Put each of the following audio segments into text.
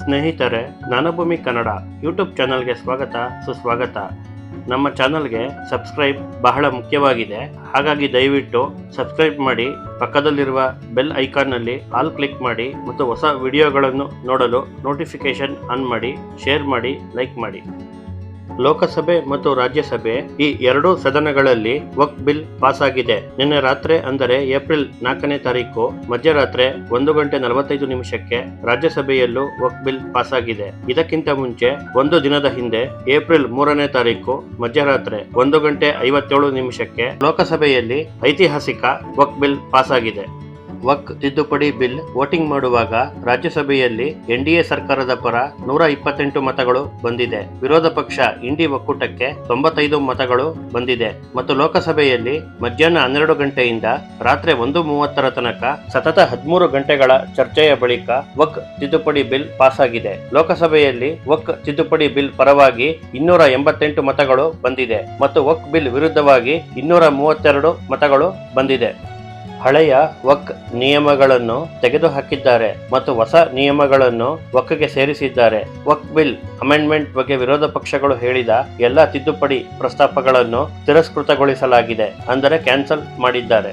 ಸ್ನೇಹಿತರೆ, ಜ್ಞಾನಭೂಮಿ ಕನ್ನಡ ಯೂಟ್ಯೂಬ್ ಚಾನಲ್ಗೆ ಸ್ವಾಗತ, ಸುಸ್ವಾಗತ. ನಮ್ಮ ಚಾನಲ್ಗೆ ಸಬ್ಸ್ಕ್ರೈಬ್ ಬಹಳ ಮುಖ್ಯವಾಗಿದೆ. ಹಾಗಾಗಿ ದಯವಿಟ್ಟು ಸಬ್ಸ್ಕ್ರೈಬ್ ಮಾಡಿ, ಪಕ್ಕದಲ್ಲಿರುವ ಬೆಲ್ ಐಕಾನ್ನಲ್ಲಿ ಆಲ್ ಕ್ಲಿಕ್ ಮಾಡಿ ಮತ್ತು ಹೊಸ ವಿಡಿಯೋಗಳನ್ನು ನೋಡಲು ನೋಟಿಫಿಕೇಷನ್ ಆನ್ ಮಾಡಿ, ಶೇರ್ ಮಾಡಿ, ಲೈಕ್ ಮಾಡಿ. ಲೋಕಸಭೆ ಮತ್ತು ರಾಜ್ಯಸಭೆ ಈ ಎರಡೂ ಸದನಗಳಲ್ಲಿ ವಕ್ ಬಿಲ್ ಪಾಸ್ ಆಗಿದೆ ನಿನ್ನೆ ರಾತ್ರಿ ಅಂದರೆ ಏಪ್ರಿಲ್ ನಾಲ್ಕನೇ ತಾರೀಕು ಮಧ್ಯರಾತ್ರಿ ಒಂದು ಗಂಟೆ ನಲವತ್ತೈದು ನಿಮಿಷಕ್ಕೆ ರಾಜ್ಯಸಭೆಯಲ್ಲೂ ವಕ್ ಬಿಲ್ ಪಾಸ್ ಆಗಿದೆ ಇದಕ್ಕಿಂತ ಮುಂಚೆ ಒಂದು ದಿನದ ಹಿಂದೆ ಏಪ್ರಿಲ್ ಮೂರನೇ ತಾರೀಕು ಮಧ್ಯರಾತ್ರಿ ಒಂದು ಗಂಟೆ ಐವತ್ತೇಳು ನಿಮಿಷಕ್ಕೆ ಲೋಕಸಭೆಯಲ್ಲಿ ಐತಿಹಾಸಿಕ ವಕ್ ಬಿಲ್ ಪಾಸ್ ಆಗಿದೆ ವಕ್ ತಿದ್ದುಪಡಿ ಬಿಲ್ ವೋಟಿಂಗ್ ಮಾಡುವಾಗ ರಾಜ್ಯಸಭೆಯಲ್ಲಿ ಎನ್ಡಿಎ ಸರ್ಕಾರದ ಪರ ನೂರ ಇಪ್ಪತ್ತೆಂಟು ಮತಗಳು ಬಂದಿದೆ. ವಿರೋಧ ಪಕ್ಷ ಇಂಡಿ ಒಕ್ಕೂಟಕ್ಕೆ ತೊಂಬತ್ತೈದು ಮತಗಳು ಬಂದಿದೆ. ಮತ್ತು ಲೋಕಸಭೆಯಲ್ಲಿ ಮಧ್ಯಾಹ್ನ ಹನ್ನೆರಡು ಗಂಟೆಯಿಂದ ರಾತ್ರಿ ಒಂದು ಮೂವತ್ತರ ತನಕ ಸತತ ಹದಿಮೂರು ಗಂಟೆಗಳ ಚರ್ಚೆಯ ಬಳಿಕ ವಕ್ ತಿದ್ದುಪಡಿ ಬಿಲ್ ಪಾಸ್ ಆಗಿದೆ ಲೋಕಸಭೆಯಲ್ಲಿ ವಕ್ ತಿದ್ದುಪಡಿ ಬಿಲ್ ಪರವಾಗಿ ಇನ್ನೂರ ಎಂಬತ್ತೆಂಟು ಮತಗಳು ಬಂದಿದೆ. ಮತ್ತು ವಕ್ ಬಿಲ್ ವಿರುದ್ಧವಾಗಿ ಇನ್ನೂರ ಮೂವತ್ತೆರಡು ಮತಗಳು ಬಂದಿದೆ. ಹಳೆಯ ವಕ್ ನಿಯಮಗಳನ್ನು ತೆಗೆದುಹಾಕಿದ್ದಾರೆ ಮತ್ತು ಹೊಸ ನಿಯಮಗಳನ್ನು ವಕ್ಗೆ ಸೇರಿಸಿದ್ದಾರೆ. ವಕ್ ಬಿಲ್ ಅಮೆಂಡ್ಮೆಂಟ್ ಬಗ್ಗೆ ವಿರೋಧ ಪಕ್ಷಗಳು ಹೇಳಿದ ಎಲ್ಲಾ ತಿದ್ದುಪಡಿ ಪ್ರಸ್ತಾಪಗಳನ್ನು ತಿರಸ್ಕೃತಗೊಳಿಸಲಾಗಿದೆ, ಅಂದರೆ ಕ್ಯಾನ್ಸಲ್ ಮಾಡಿದ್ದಾರೆ.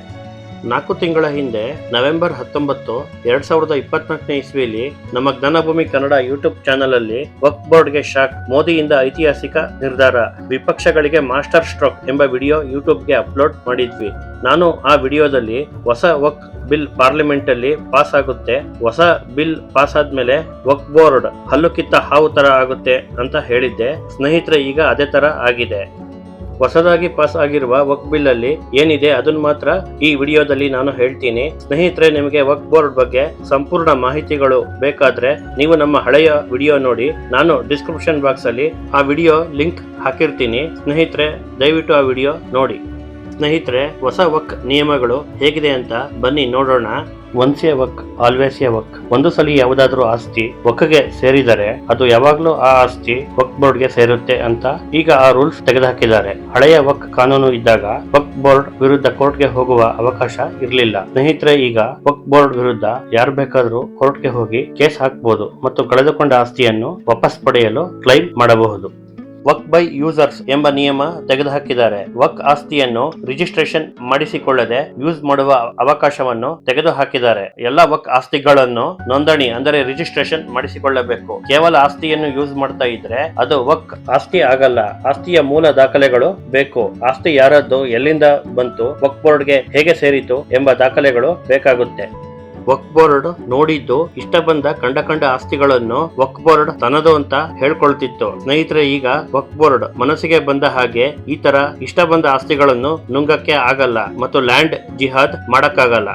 ನಾಲ್ಕು ತಿಂಗಳ ಹಿಂದೆ, ನವೆಂಬರ್ ಹತ್ತೊಂಬತ್ತು, ಎರಡ್ ಸಾವಿರದ ಇಪ್ಪತ್ನಾಲ್ಕನೇ ಇಸ್ವಿಯಲ್ಲಿ ನಮ್ಮ ಜ್ಞಾನಭೂಮಿ ಕನ್ನಡ ಯೂಟ್ಯೂಬ್ ಚಾನೆಲ್ ಅಲ್ಲಿ ವಕ್ ಬೋರ್ಡ್ಗೆ ಶಾಕ್, ಮೋದಿಯಿಂದ ಐತಿಹಾಸಿಕ ನಿರ್ಧಾರ, ವಿಪಕ್ಷಗಳಿಗೆ ಮಾಸ್ಟರ್ ಸ್ಟ್ರೋಕ್ ಎಂಬ ವಿಡಿಯೋ ಯೂಟ್ಯೂಬ್ಗೆ ಅಪ್ಲೋಡ್ ಮಾಡಿದ್ವಿ. ನಾನು ಆ ವಿಡಿಯೋದಲ್ಲಿ ಹೊಸ ವಕ್ ಬಿಲ್ ಪಾರ್ಲಿಮೆಂಟ್ ಅಲ್ಲಿ ಪಾಸ್ ಆಗುತ್ತೆ, ಹೊಸ ಬಿಲ್ ಪಾಸ್ ಆದ್ಮೇಲೆ ವಕ್ ಬೋರ್ಡ್ ಹಲ್ಲು ಕಿತ್ತ ಹಾವು ತರ ಆಗುತ್ತೆ ಅಂತ ಹೇಳಿದ್ದೆ. ಸ್ನೇಹಿತರೆ, ಈಗ ಅದೇ ತರ ಆಗಿದೆ. ಹೊಸದಾಗಿ ಪಾಸ್ ಆಗಿರುವ ವಕ್ ಬಿಲ್ ಅಲ್ಲಿ ಏನಿದೆ ಅದನ್ನ ಮಾತ್ರ ಈ ವಿಡಿಯೋದಲ್ಲಿ ನಾನು ಹೇಳ್ತೀನಿ. ಸ್ನೇಹಿತರೆ, ನಿಮಗೆ ವಕ್ ಬೋರ್ಡ್ ಬಗ್ಗೆ ಸಂಪೂರ್ಣ ಮಾಹಿತಿಗಳು ಬೇಕಾದ್ರೆ ನೀವು ನಮ್ಮ ಹಳೆಯ ವಿಡಿಯೋ ನೋಡಿ. ನಾನು ಡಿಸ್ಕ್ರಿಪ್ಷನ್ ಬಾಕ್ಸ್ ಅಲ್ಲಿ ಆ ವಿಡಿಯೋ ಲಿಂಕ್ ಹಾಕಿರ್ತೀನಿ. ಸ್ನೇಹಿತರೆ, ದಯವಿಟ್ಟು ಆ ವಿಡಿಯೋ ನೋಡಿ. ಸ್ನೇಹಿತರೆ, ಹೊಸ ವಕ್ ನಿಯಮಗಳು ಹೇಗಿದೆ ಅಂತ ಬನ್ನಿ ನೋಡೋಣ. Once a waqf always a waqf ಒಂದು ಸಲ ಯಾವುದಾದ್ರೂ ಆಸ್ತಿ ವಕ್ಗೆ ಸೇರಿದರೆ ಅದು ಯಾವಾಗ್ಲೂ ಆ ಆಸ್ತಿ ವಕ್ ಬೋರ್ಡ್ಗೆ ಸೇರುತ್ತೆ ಅಂತ ಈಗ ಆ ರೂಲ್ಸ್ ತೆಗೆದುಹಾಕಿದ್ದಾರೆ. ಹಳೆಯ ವಕ್ ಕಾನೂನು ಇದ್ದಾಗ ವಕ್ ಬೋರ್ಡ್ ವಿರುದ್ಧ ಕೋರ್ಟ್ಗೆ ಹೋಗುವ ಅವಕಾಶ ಇರಲಿಲ್ಲ. ಸ್ನೇಹಿತರೆ, ಈಗ ವಕ್ ಬೋರ್ಡ್ ವಿರುದ್ಧ ಯಾರು ಬೇಕಾದ್ರೂ ಕೋರ್ಟ್ಗೆ ಹೋಗಿ ಕೇಸ್ ಹಾಕಬಹುದು ಮತ್ತು ಕಳೆದುಕೊಂಡ ಆಸ್ತಿಯನ್ನು ವಾಪಸ್ ಪಡೆಯಲು ಕ್ಲೈಮ್ ಮಾಡಬಹುದು. ವಕ್ ಬೈ ಯೂಸರ್ಸ್ ಎಂಬ ನಿಯಮ ತೆಗೆದುಹಾಕಿದ್ದಾರೆ. ವಕ್ ಆಸ್ತಿಯನ್ನು ರಿಜಿಸ್ಟ್ರೇಷನ್ ಮಾಡಿಸಿಕೊಳ್ಳದೆ ಯೂಸ್ ಮಾಡುವ ಅವಕಾಶವನ್ನು ತೆಗೆದುಹಾಕಿದ್ದಾರೆ. ಎಲ್ಲ ವಕ್ ಆಸ್ತಿಗಳನ್ನು ನೋಂದಣಿ ಅಂದರೆ ರಿಜಿಸ್ಟ್ರೇಷನ್ ಮಾಡಿಸಿಕೊಳ್ಳಬೇಕು. ಕೇವಲ ಆಸ್ತಿಯನ್ನು ಯೂಸ್ ಮಾಡ್ತಾ ಇದ್ರೆ ಅದು ವಕ್ ಆಸ್ತಿ ಆಗಲ್ಲ. ಆಸ್ತಿಯ ಮೂಲ ದಾಖಲೆಗಳು ಬೇಕು. ಆಸ್ತಿ ಯಾರದ್ದು, ಎಲ್ಲಿಂದ ಬಂತು, ವಕ್ ಬೋರ್ಡ್ಗೆ ಹೇಗೆ ಸೇರಿತು ಎಂಬ ದಾಖಲೆಗಳು ಬೇಕಾಗುತ್ತೆ. ವಕ್ ಬೋರ್ಡ್ ನೋಡಿದ್ದು ಇಷ್ಟ ಬಂದ ಕಂಡ ಕಂಡ ಆಸ್ತಿಗಳನ್ನು ವಕ್ ಬೋರ್ಡ್ ತನ್ನದು ಅಂತ ಹೇಳ್ಕೊಳ್ತಿತ್ತು. ಸ್ನೇಹಿತರೆ, ಈಗ ವಕ್ ಬೋರ್ಡ್ ಮನಸ್ಸಿಗೆ ಬಂದ ಹಾಗೆ ಈ ತರ ಇಷ್ಟ ಬಂದ ಆಸ್ತಿಗಳನ್ನು ನುಂಗಕ್ಕೆ ಆಗಲ್ಲ ಮತ್ತು ಲ್ಯಾಂಡ್ ಜಿಹಾದ್ ಮಾಡಕ್ಕಾಗಲ್ಲ.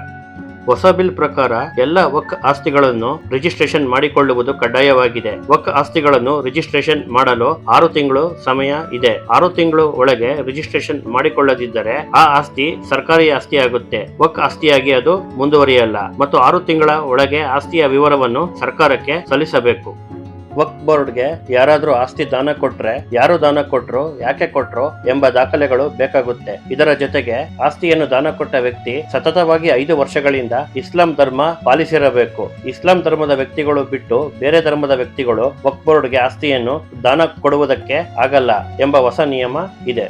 ಹೊಸ ಬಿಲ್ ಪ್ರಕಾರ ಎಲ್ಲ ವಕ್ ಆಸ್ತಿಗಳನ್ನು ರಿಜಿಸ್ಟ್ರೇಷನ್ ಮಾಡಿಕೊಳ್ಳುವುದು ಕಡ್ಡಾಯವಾಗಿದೆ. ವಕ್ ಆಸ್ತಿಗಳನ್ನು ರಿಜಿಸ್ಟ್ರೇಷನ್ ಮಾಡಲು ಆರು ತಿಂಗಳು ಸಮಯ ಇದೆ. ಆರು ತಿಂಗಳು ಒಳಗೆ ರಿಜಿಸ್ಟ್ರೇಷನ್ ಮಾಡಿಕೊಳ್ಳದಿದ್ದರೆ ಆ ಆಸ್ತಿ ಸರ್ಕಾರಿ ಆಸ್ತಿಯಾಗುತ್ತೆ. ವಕ್ ಆಸ್ತಿಯಾಗಿ ಅದು ಮುಂದುವರಿಯಲ್ಲ. ಮತ್ತು ಆರು ತಿಂಗಳ ಒಳಗೆ ಆಸ್ತಿಯ ವಿವರವನ್ನು ಸರ್ಕಾರಕ್ಕೆ ಸಲ್ಲಿಸಬೇಕು. ವಕ್ ಬೋರ್ಡ್ಗೆ ಯಾರಾದರೂ ಆಸ್ತಿ ದಾನ ಕೊಟ್ರೆ ಯಾರು ದಾನ ಕೊಟ್ರು, ಯಾಕೆ ಕೊಟ್ರು ಎಂಬ ದಾಖಲೆಗಳು ಬೇಕಾಗುತ್ತೆ. ಇದರ ಜೊತೆಗೆ ಆಸ್ತಿಯನ್ನು ದಾನ ಕೊಟ್ಟ ವ್ಯಕ್ತಿ ಸತತವಾಗಿ ಐದು ವರ್ಷಗಳಿಂದ ಇಸ್ಲಾಂ ಧರ್ಮ ಪಾಲಿಸಿರಬೇಕು. ಇಸ್ಲಾಂ ಧರ್ಮದ ವ್ಯಕ್ತಿಗಳು ಬಿಟ್ಟು ಬೇರೆ ಧರ್ಮದ ವ್ಯಕ್ತಿಗಳು ವಕ್ ಬೋರ್ಡ್ಗೆ ಆಸ್ತಿಯನ್ನು ದಾನ ಕೊಡುವುದಕ್ಕೆ ಆಗಲ್ಲ ಎಂಬ ಹೊಸ ನಿಯಮ ಇದೆ.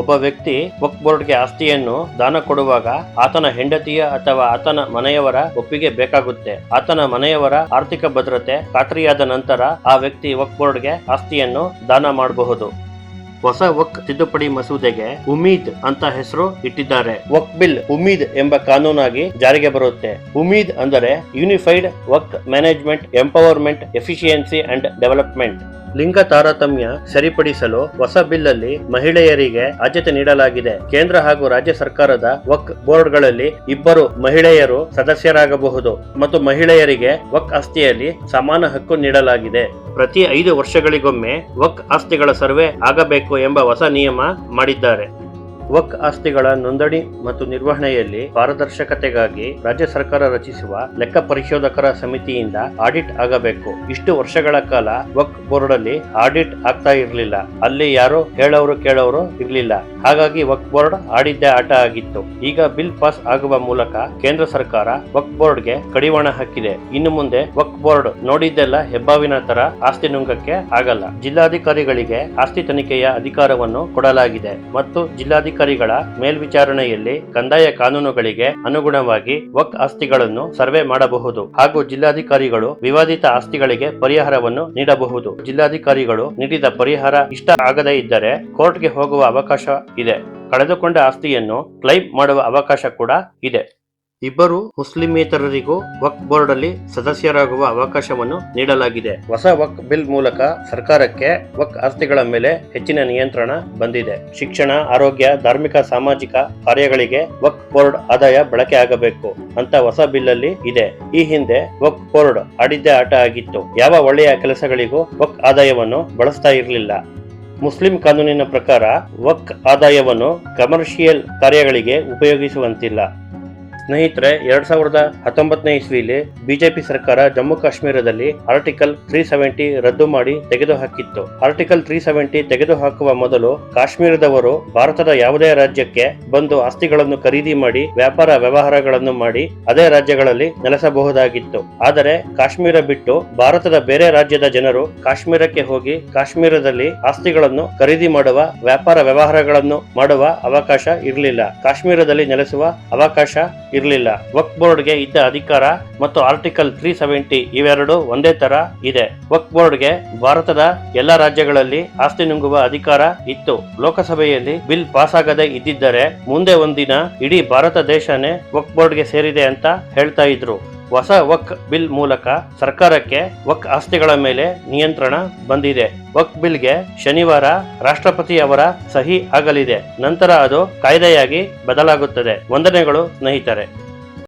ಒಬ್ಬ ವ್ಯಕ್ತಿ ವಕ್ ಬೋರ್ಡ್ಗೆ ಆಸ್ತಿಯನ್ನು ದಾನ ಕೊಡುವಾಗ ಆತನ ಹೆಂಡತಿಯ ಅಥವಾ ಆತನ ಮನೆಯವರ ಒಪ್ಪಿಗೆ ಬೇಕಾಗುತ್ತೆ. ಆತನ ಮನೆಯವರ ಆರ್ಥಿಕ ಭದ್ರತೆ ಖಾತ್ರಿಯಾದ ನಂತರ ಆ ವ್ಯಕ್ತಿ ವಕ್ ಬೋರ್ಡ್ಗೆ ಆಸ್ತಿಯನ್ನು ದಾನ ಮಾಡಬಹುದು. ಹೊಸ ವಕ್ ತಿದ್ದುಪಡಿ ಮಸೂದೆಗೆ ಉಮೀದ್ ಅಂತ ಹೆಸರು ಇಟ್ಟಿದ್ದಾರೆ. ವಕ್ ಬಿಲ್ ಉಮೀದ್ ಎಂಬ ಕಾನೂನಾಗಿ ಜಾರಿಗೆ ಬರುತ್ತೆ. ಉಮೀದ್ ಅಂದರೆ unified waqf management, empowerment, efficiency and development. ಲಿಂಗ ತಾರತಮ್ಯ ಸರಿಪಡಿಸಲು ಹೊಸ ಬಿಲ್ಲಲ್ಲಿ ಮಹಿಳೆಯರಿಗೆ ಆದ್ಯತೆ ನೀಡಲಾಗಿದೆ. ಕೇಂದ್ರ ಹಾಗೂ ರಾಜ್ಯ ಸರ್ಕಾರದ ವಕ್ ಬೋರ್ಡ್ಗಳಲ್ಲಿ ಇಬ್ಬರು ಮಹಿಳೆಯರು ಸದಸ್ಯರಾಗಬಹುದು ಮತ್ತು ಮಹಿಳೆಯರಿಗೆ ವಕ್ ಆಸ್ತಿಯಲ್ಲಿ ಸಮಾನ ಹಕ್ಕು ನೀಡಲಾಗಿದೆ. ಪ್ರತಿ ಐದು ವರ್ಷಗಳಿಗೊಮ್ಮೆ ವಕ್ ಆಸ್ತಿಗಳ ಸರ್ವೆ ಆಗಬೇಕು ಎಂಬ ಹೊಸ ನಿಯಮ ಮಾಡಿದ್ದಾರೆ. ವಕ್ ಆಸ್ತಿಗಳ ನೋಂದಣಿ ಮತ್ತು ನಿರ್ವಹಣೆಯಲ್ಲಿ ಪಾರದರ್ಶಕತೆಗಾಗಿ ರಾಜ್ಯ ಸರ್ಕಾರ ರಚಿಸುವ ಲೆಕ್ಕ ಪರಿಶೋಧಕರ ಸಮಿತಿಯಿಂದ ಆಡಿಟ್ ಆಗಬೇಕು. ಇಷ್ಟು ವರ್ಷಗಳ ಕಾಲ ವಕ್ ಬೋರ್ಡ್ ಅಲ್ಲಿ ಆಡಿಟ್ ಆಗ್ತಾ ಇರಲಿಲ್ಲ. ಅಲ್ಲಿ ಯಾರು ಹೇಳೋರು ಕೇಳೋರು ಇರಲಿಲ್ಲ. ಹಾಗಾಗಿ ವಕ್ ಬೋರ್ಡ್ ಆಡಿದ್ದೇ ಆಟ ಆಗಿತ್ತು. ಈಗ ಬಿಲ್ ಪಾಸ್ ಆಗುವ ಮೂಲಕ ಕೇಂದ್ರ ಸರ್ಕಾರ ವಕ್ ಬೋರ್ಡ್ಗೆ ಕಡಿವಾಣ ಹಾಕಿದೆ. ಇನ್ನು ಮುಂದೆ ವಕ್ ಬೋರ್ಡ್ ನೋಡಿದ್ದೆಲ್ಲ ಹೆಬ್ಬಾವಿನ ತರ ಆಸ್ತಿ ನುಂಗಕ್ಕೆ ಆಗಲ್ಲ. ಜಿಲ್ಲಾಧಿಕಾರಿಗಳಿಗೆ ಆಸ್ತಿ ತನಿಖೆಯ ಅಧಿಕಾರವನ್ನು ಕೊಡಲಾಗಿದೆ. ಮತ್ತು ಜಿಲ್ಲಾಧಿಕಾರಿಗಳ ಮೇಲ್ವಿಚಾರಣೆಯಲ್ಲಿ ಕಂದಾಯ ಕಾನೂನುಗಳಿಗೆ ಅನುಗುಣವಾಗಿ ವಕ್ ಆಸ್ತಿಗಳನ್ನು ಸರ್ವೆ ಮಾಡಬಹುದು ಹಾಗೂ ಜಿಲ್ಲಾಧಿಕಾರಿಗಳು ವಿವಾದಿತ ಆಸ್ತಿಗಳಿಗೆ ಪರಿಹಾರವನ್ನು ನೀಡಬಹುದು. ಜಿಲ್ಲಾಧಿಕಾರಿಗಳು ನೀಡಿದ ಪರಿಹಾರ ಇಷ್ಟ ಆಗದೇ ಇದ್ದರೆ ಕೋರ್ಟ್ಗೆ ಹೋಗುವ ಅವಕಾಶ ಇದೆ. ಕಳೆದುಕೊಂಡ ಆಸ್ತಿಯನ್ನು ಕ್ಲೈಮ್ ಮಾಡುವ ಅವಕಾಶ ಕೂಡ ಇದೆ. ಇಬ್ಬರು ಮುಸ್ಲಿಮೇತರರಿಗೂ ವಕ್ ಬೋರ್ಡ್ ಅಲ್ಲಿ ಸದಸ್ಯರಾಗುವ ಅವಕಾಶವನ್ನು ನೀಡಲಾಗಿದೆ. ಹೊಸ ವಕ್ ಬಿಲ್ ಮೂಲಕ ಸರ್ಕಾರಕ್ಕೆ ವಕ್ ಆಸ್ತಿಗಳ ಮೇಲೆ ಹೆಚ್ಚಿನ ನಿಯಂತ್ರಣ ಬಂದಿದೆ. ಶಿಕ್ಷಣ, ಆರೋಗ್ಯ, ಧಾರ್ಮಿಕ, ಸಾಮಾಜಿಕ ಕಾರ್ಯಗಳಿಗೆ ವಕ್ ಬೋರ್ಡ್ ಆದಾಯ ಬಳಕೆ ಆಗಬೇಕು. ಅಂತ ಹೊಸ ಬಿಲ್ ಅಲ್ಲಿ ಇದೆ. ಈ ಹಿಂದೆ ವಕ್ ಬೋರ್ಡ್ ಆಡಿದ್ದೇ ಆಟ ಆಗಿತ್ತು. ಯಾವ ಒಳ್ಳೆಯ ಕೆಲಸಗಳಿಗೂ ವಕ್ ಆದಾಯವನ್ನು ಬಳಸ್ತಾ ಇರಲಿಲ್ಲ. ಮುಸ್ಲಿಂ ಕಾನೂನಿನ ಪ್ರಕಾರ ವಕ್ ಆದಾಯವನ್ನು ಕಮರ್ಷಿಯಲ್ ಕಾರ್ಯಗಳಿಗೆ ಉಪಯೋಗಿಸುವಂತಿಲ್ಲ. ಸ್ನೇಹಿತರೆ, ಎರಡ್ ಸಾವಿರದ ಹತ್ತೊಂಬತ್ತನೇ ಇಸ್ವಿಲಿ ಬಿಜೆಪಿ ಸರ್ಕಾರ ಜಮ್ಮು ಕಾಶ್ಮೀರದಲ್ಲಿ ಆರ್ಟಿಕಲ್ ತ್ರೀ ಸೆವೆಂಟಿ ರದ್ದು ಮಾಡಿ ತೆಗೆದುಹಾಕಿತ್ತು. ಆರ್ಟಿಕಲ್ ತ್ರೀ ಸೆವೆಂಟಿ ತೆಗೆದುಹಾಕುವ ಮೊದಲು ಕಾಶ್ಮೀರದವರು ಭಾರತದ ಯಾವುದೇ ರಾಜ್ಯಕ್ಕೆ ಬಂದು ಆಸ್ತಿಗಳನ್ನು ಖರೀದಿ ಮಾಡಿ, ವ್ಯಾಪಾರ ವ್ಯವಹಾರಗಳನ್ನು ಮಾಡಿ ಅದೇ ರಾಜ್ಯಗಳಲ್ಲಿ ನೆಲೆಸಬಹುದಾಗಿತ್ತು. ಆದರೆ ಕಾಶ್ಮೀರ ಬಿಟ್ಟು ಭಾರತದ ಬೇರೆ ರಾಜ್ಯದ ಜನರು ಕಾಶ್ಮೀರಕ್ಕೆ ಹೋಗಿ ಕಾಶ್ಮೀರದಲ್ಲಿ ಆಸ್ತಿಗಳನ್ನು ಖರೀದಿ ಮಾಡುವ, ವ್ಯಾಪಾರ ವ್ಯವಹಾರಗಳನ್ನು ಮಾಡುವ ಅವಕಾಶ ಇರಲಿಲ್ಲ. ಕಾಶ್ಮೀರದಲ್ಲಿ ನೆಲೆಸುವ ಅವಕಾಶ ಇರಲಿಲ್ಲ. ವಕ್ ಬೋರ್ಡ್ಗೆ ಇದ್ದ ಅಧಿಕಾರ ಮತ್ತು ಆರ್ಟಿಕಲ್ ತ್ರೀ ಸೆವೆಂಟಿ ಇವೆರಡು ಒಂದೇ ತರ ಇದೆ. ವಕ್ ಬೋರ್ಡ್ಗೆ ಭಾರತದ ಎಲ್ಲ ರಾಜ್ಯಗಳಲ್ಲಿ ಆಸ್ತಿ ನುಂಗುವ ಅಧಿಕಾರ ಇತ್ತು. ಲೋಕಸಭೆಯಲ್ಲಿ ಬಿಲ್ ಪಾಸ್ ಆಗದೆ ಇದ್ದಿದ್ದರೆ ಮುಂದೆ ಒಂದಿನ ಇಡೀ ಭಾರತ ದೇಶನೇ ವಕ್ ಬೋರ್ಡ್ಗೆ ಸೇರಿದೆ ಅಂತ ಹೇಳ್ತಾ ಇದ್ರು. ಹೊಸ ವಕ್ ಬಿಲ್ ಮೂಲಕ ಸರ್ಕಾರಕ್ಕೆ ವಕ್ ಆಸ್ತಿಗಳ ಮೇಲೆ ನಿಯಂತ್ರಣ ಬಂದಿದೆ. ವಕ್ ಬಿಲ್ಗೆ ಶನಿವಾರ ರಾಷ್ಟ್ರಪತಿ ಅವರ ಸಹಿ ಆಗಲಿದೆ. ನಂತರ ಅದು ಕಾಯ್ದೆಯಾಗಿ ಬದಲಾಗುತ್ತದೆ. ವಂದನೆಗಳು ಸ್ನೇಹಿತರೆ.